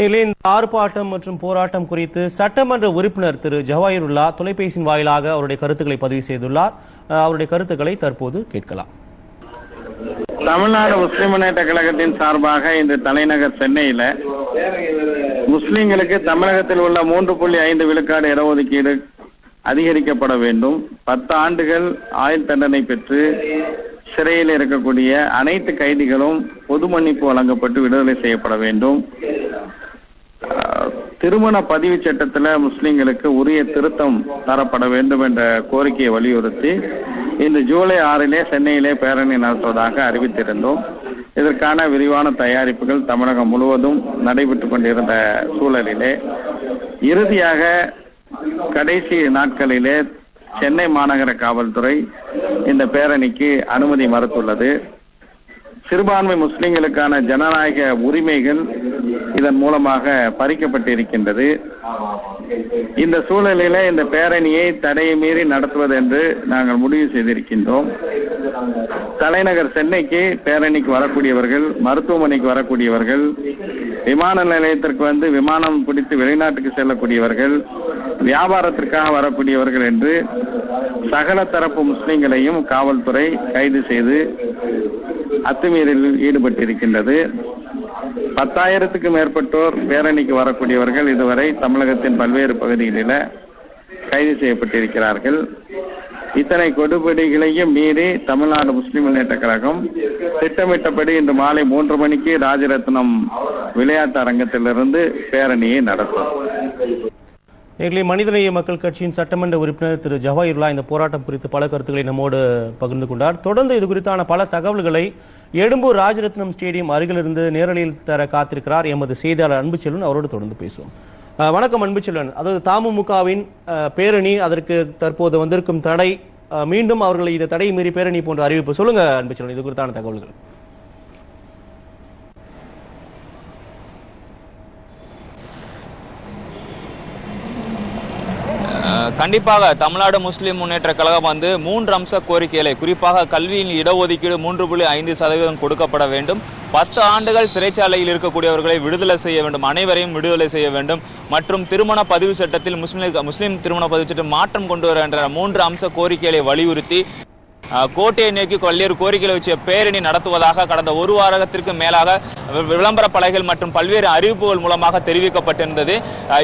நேரிலே இந்த ஆர்ப்பாட்டம் மற்றும் போராட்டம் குறித்து சட்டமன்ற உறுப்பினர் திரு ஜவாஹிருல்லா தொலைபேசியின் வாயிலாக அவருடைய கருத்துக்களை பதிவு செய்துள்ளார். அவருடைய கருத்துக்களை தற்போது கேட்கலாம். தமிழ்நாடு முஸ்லிம் முன்னேற்ற கழகத்தின் சார்பாக இன்று தலைநகர் சென்னையில முஸ்லிம்களுக்கு தமிழகத்தில் உள்ள மூன்று புள்ளி ஐந்து விழுக்காடு இடஒதுக்கீடு அதிகரிக்கப்பட வேண்டும். பத்து ஆண்டுகள் ஆயுள் தண்டனை பெற்று சிறையில் இருக்கக்கூடிய அனைத்து கைதிகளும் பொது மன்னிப்பு வழங்கப்பட்டு விடுதலை செய்யப்பட வேண்டும். திருமண பதிவு சட்டத்தில் முஸ்லீம்களுக்கு உரிய திருத்தம் தரப்பட வேண்டும் என்ற கோரிக்கையை வலியுறுத்தி இந்த ஜூலை ஆறிலே சென்னையிலே பேரணி நடத்துவதாக அறிவித்திருந்தோம். இதற்கான விரிவான தயாரிப்புகள் தமிழகம் முழுவதும் நடைபெற்றுக் கொண்டிருந்த சூழலிலே. இறுதியாக கடைசி நாட்களிலே சென்னை மாநகர காவல்துறை இந்த பேரணிக்கு அனுமதி மறுத்துள்ளது. சிறுபான்மை முஸ்லிம்களுக்கான ஜனநாயக உரிமைகள் இதன் மூலமாக பறிக்கப்பட்டிருக்கின்றது. இந்த சூழலில இந்த பேரணியை தடையை மீறி நடத்துவது என்று நாங்கள் முடிவு செய்திருக்கின்றோம். தலைநகர் சென்னைக்கு பேரணிக்கு வரக்கூடியவர்கள் மருத்துவமனைக்கு வரக்கூடியவர்கள் விமான நிலையத்திற்கு வந்து விமானம் பிடித்து வெளிநாட்டுக்கு செல்லக்கூடியவர்கள் வியாபாரத்திற்காக வரக்கூடியவர்கள் என்று சகல தரப்பு முஸ்லிம்களையும் காவல்துறை கைது செய்து அத்துமீறலில் ஈடுபட்டிருக்கின்றது. பத்தாயிரத்துக்கு மேற்பட்டோர் பேரணிக்கு வரக்கூடியவர்கள் இதுவரை தமிழகத்தின் பல்வேறு பகுதிகளில் கைது செய்யப்பட்டிருக்கிறார்கள். இத்தனை கொடுபடிகளையும் மீறி தமிழ்நாடு முஸ்லிம் முன்னேற்ற கழகம் திட்டமிட்டபடி இன்று மாலை மூன்று மணிக்கு ராஜரத்னம் விளையாட்டு அரங்கத்திலிருந்து பேரணியை நடத்தும். எங்களை மனிதநேய மக்கள் கட்சியின் சட்டமன்ற உறுப்பினர் திரு ஜவாஹிர்லா இந்த போராட்டம் குறித்து பல கருத்துக்களை நம்மோடு பகிர்ந்து கொண்டார். தொடர்ந்து இது குறித்தான பல தகவல்களை எழும்பூர் ராஜரத்னம் ஸ்டேடியம் அருகிலிருந்து நேரலையில் தர காத்திருக்கிறார் எமது செய்தியாளர் அன்புச்செல்வன். அவரோடு தொடர்ந்து பேசுவோம். வணக்கம் அன்புச்செல்வன். அதாவது தமுமுகவின் பேரணி அதற்கு தற்போது வந்திருக்கும் தடை மீண்டும் அவர்கள் இந்த தடை மீறி பேரணி போன்ற அறிவிப்பு. சொல்லுங்க அன்புச்செல்வன் இது குறித்தான தகவல்கள். கண்டிப்பாக தமிழ்நாடு முஸ்லிம் முன்னேற்ற கழகம் வந்து மூன்று அம்ச கோரிக்கைகளை குறிப்பாக கல்வியின் இடஒதுக்கீடு மூன்று புள்ளி ஐந்து சதவீதம் கொடுக்கப்பட வேண்டும். பத்து ஆண்டுகள் சிறைச்சாலையில் இருக்கக்கூடியவர்களை விடுதலை செய்ய வேண்டும் அனைவரையும் விடுதலை செய்ய வேண்டும். மற்றும் திருமண பதிவு சட்டத்தில் முஸ்லிம் முஸ்லிம் திருமண பதிவு சட்டம் மாற்றம் கொண்டு வர என்ற மூன்று அம்ச கோரிக்கைகளை வலியுறுத்தி கோட்டையை நோக்கி பல்வேறு கோரிக்கைகளை வச்சு பேரணி நடத்துவதாக கடந்த ஒரு வாரத்திற்கு மேலாக விளம்பர பலகைகள் மற்றும் பல்வேறு அறிவிப்புகள் மூலமாக தெரிவிக்கப்பட்டிருந்தது.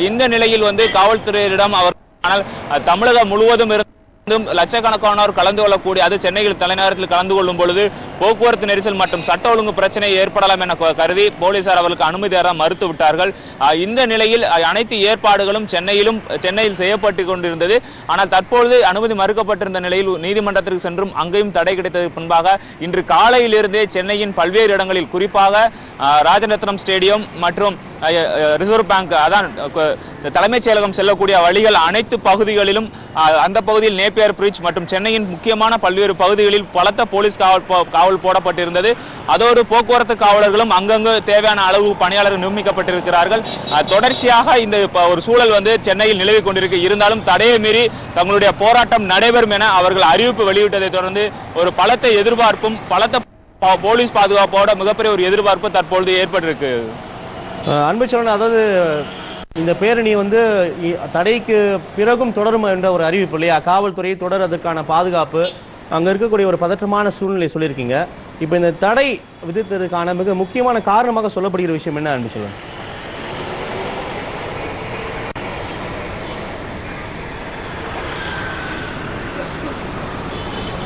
இந்த நிலையில் வந்து காவல்துறையிடம் அவர் ஆனால் தமிழகம் முழுவதும் இருந்தும் லட்சக்கணக்கானோர் கலந்து கொள்ளக்கூடிய அது சென்னையில் தலைநகரத்தில் கலந்து கொள்ளும் பொழுது போக்குவரத்து நெரிசல் மற்றும் சட்ட ஒழுங்கு பிரச்சனை ஏற்படலாம் என கருதி போலீசார் அவர்களுக்கு அனுமதி தர மறுத்து விட்டார்கள். இந்த நிலையில் அனைத்து ஏற்பாடுகளும் சென்னையிலும் சென்னையில் செய்யப்பட்டு கொண்டிருந்தது. ஆனால் தற்பொழுது அனுமதி மறுக்கப்பட்டிருந்த நிலையில் நீதிமன்றத்திற்கு சென்றும் அங்கேயும் தடை கிடைத்ததற்கு முன்பாக இன்று காலையிலிருந்தே சென்னையின் பல்வேறு இடங்களில் குறிப்பாக ராஜரத்னம் ஸ்டேடியம் மற்றும் ரிசர்வ் பேங்க் அதான் தலைமைச் செயலகம் செல்லக்கூடிய வழிகள் அனைத்து பகுதிகளிலும் அந்த பகுதியில் நேப்பியர் பிரிட்ஜ் மற்றும் சென்னையின் முக்கியமான பல்வேறு பகுதிகளில் பலத்த போலீஸ் காவல் போ- காவல் போடப்பட்டிருந்தது. அதோடு போக்குவரத்து காவலர்களும் அங்கங்கு தேவையான அளவு பணியாளர்கள் நியமிக்கப்பட்டிருக்கிறார்கள். தொடர்ச்சியாக இந்த ஒரு சூழல் வந்து சென்னையில் நிலவிக் கொண்டிருக்கு. இருந்தாலும் தடையை மீறி தங்களுடைய போராட்டம் நடைபெறும் என அவர்கள் அறிவிப்பு வெளியிட்டதை தொடர்ந்து ஒரு பலத்த எதிர்பார்ப்பும் பலத்த போலீஸ் பாதுகாப்போட மிகப்பெரிய ஒரு எதிர்பார்ப்பு தற்பொழுது ஏற்பட்டிருக்கு. அன்பு சோழன் அதாவது இந்த பேரணி வந்து தடைக்கு பிறகும் தொடரும் என்ற ஒரு அறிவிப்பு இல்லையா? காவல்துறை தொடர் அதற்கான பாதுகாப்பு அங்க இருக்கக்கூடிய ஒரு பதற்றமான சூழ்நிலை சொல்லியிருக்கீங்க. இப்போ இந்த தடை விதித்ததுக்கான மிக முக்கியமான காரணமாக சொல்லப்படுகிற விஷயம் என்ன அன்பு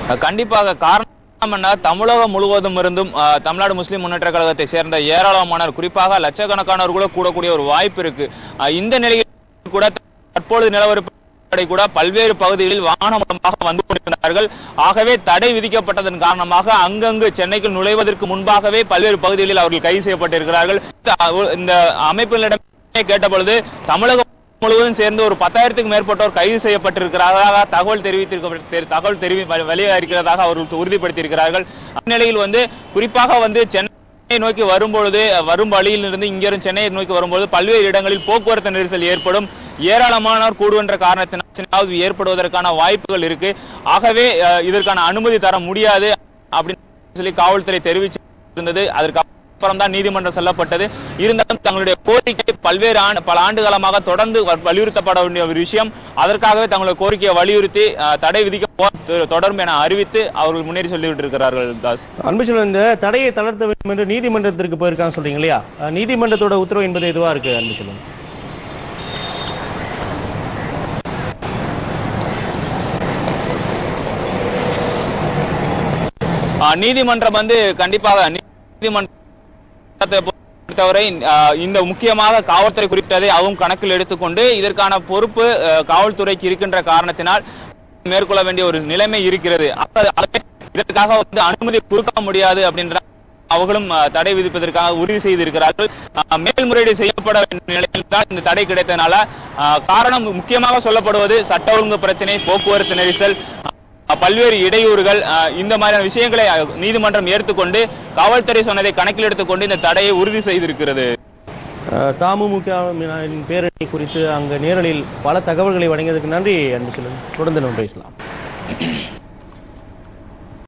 அஹ் கண்டிப்பாக காரணம் தமிழகம் முழுவதும் இருந்தும் தமிழ்நாடு முஸ்லிம் முன்னேற்ற கழகத்தை சேர்ந்த ஏராளமானோர் குறிப்பாக லட்சக்கணக்கானோர் கூடக்கூடிய ஒரு வாய்ப்பு இருக்கு. இந்த நிலையில் கூட தற்பொழுது நிலவரப்படை கூட பல்வேறு பகுதிகளில் வாகனம் மூலமாக வந்து கொண்டிருந்தார்கள். ஆகவே தடை விதிக்கப்பட்டதன் காரணமாக அங்கங்கு சென்னைக்கு நுழைவதற்கு முன்பாகவே பல்வேறு பகுதிகளில் அவர்கள் கைது செய்யப்பட்டிருக்கிறார்கள். இந்த அமைப்புகளிடம் கேட்டபொழுது தமிழகம் முழுவதும் சேர்ந்து ஒரு பத்தாயிரத்துக்கு மேற்பட்டோர் கைது செய்யப்பட்டிருக்கிறதாக தகவல் தெரிவித்திருக்க தகவல் தெரிவி வெளியாகிறதாக அவர்கள் உறுதிப்படுத்தியிருக்கிறார்கள். அந்நிலையில் வந்து குறிப்பாக வந்து சென்னை நோக்கி வரும்பொழுது வரும் வழியில் இருந்து இங்கிருந்து சென்னையை நோக்கி வரும்போது பல்வேறு இடங்களில் போக்குவரத்து நெரிசல் ஏற்படும். ஏராளமானோர் கூடுகின்ற காரணத்தினால் ஏற்படுவதற்கான வாய்ப்புகள் இருக்கு. ஆகவே இதற்கான அனுமதி தர முடியாது அப்படின்னு சொல்லி காவல்துறை தெரிவிச்சிருந்தது. அதற்கு அப்புறம் தான் நீதிமன்றம் செல்லப்பட்டது. இருந்தாலும் தங்களுடைய கோரிக்கை பல்வேறு ஆண்டு பல ஆண்டு காலமாக தொடர்ந்து வலியுறுத்தப்பட வேண்டிய ஒரு விஷயம். அதற்காகவே தங்களுடைய கோரிக்கையை வலியுறுத்தி தடை விதிக்க தொடரும் என அறிவித்து அவர்கள் முன்னேறி சொல்லிவிட்டு இருக்கிறார்கள் தாஸ் அன்புச்செல்வன் இந்த தடையை தளர்த்த வேண்டும் என்று நீதிமன்றத்திற்கு போயிருக்காங்க சொல்றீங்க இல்லையா? நீதிமன்றத்தோட உத்தரவு என்பது எதுவா இருக்கு அன்புச்செல்வன் ஆஹ் நீதிமன்றம் வந்து கண்டிப்பாக நீதிமன்றத்தை பொறுத்தவரை இந்த முக்கியமாக காவல்துறை குறிப்பிட்டதை அவங்க கணக்கில் எடுத்துக்கொண்டு இதற்கான பொறுப்பு காவல்துறைக்கு இருக்கின்ற காரணத்தினால் மேற்கொள்ள வேண்டிய ஒரு நிலைமை இருக்கிறது. இதற்காக வந்து அனுமதி கொடுக்க முடியாது அப்படின்ற அவர்களும் தடை விதிப்பதற்காக உறுதி செய்திருக்கிறார்கள். மேல்முறையீடு செய்யப்பட வேண்டிய நிலையில் தான் இந்த தடை கிடைத்தனால காரணம் முக்கியமாக சொல்லப்படுவது சட்ட ஒழுங்கு பிரச்சனை போக்குவரத்து நெரிசல் பல்வேறு இடையூறுகள் இந்த மாதிரியான விஷயங்களை நீதிமன்றம் ஏற்றுக்கொண்டு காவல்துறை சொன்னதை கணக்கில் எடுத்துக்கொண்டு இந்த தடையை உறுதி செய்திருக்கிறது. அஹ், தமுமுகவின் பேரணி குறித்து அங்கு நேரலில் பல தகவல்களை வழங்கியதற்கு நன்றி அன்புச்செல்வன் தொடர்ந்து நம்ம பேசலாம்.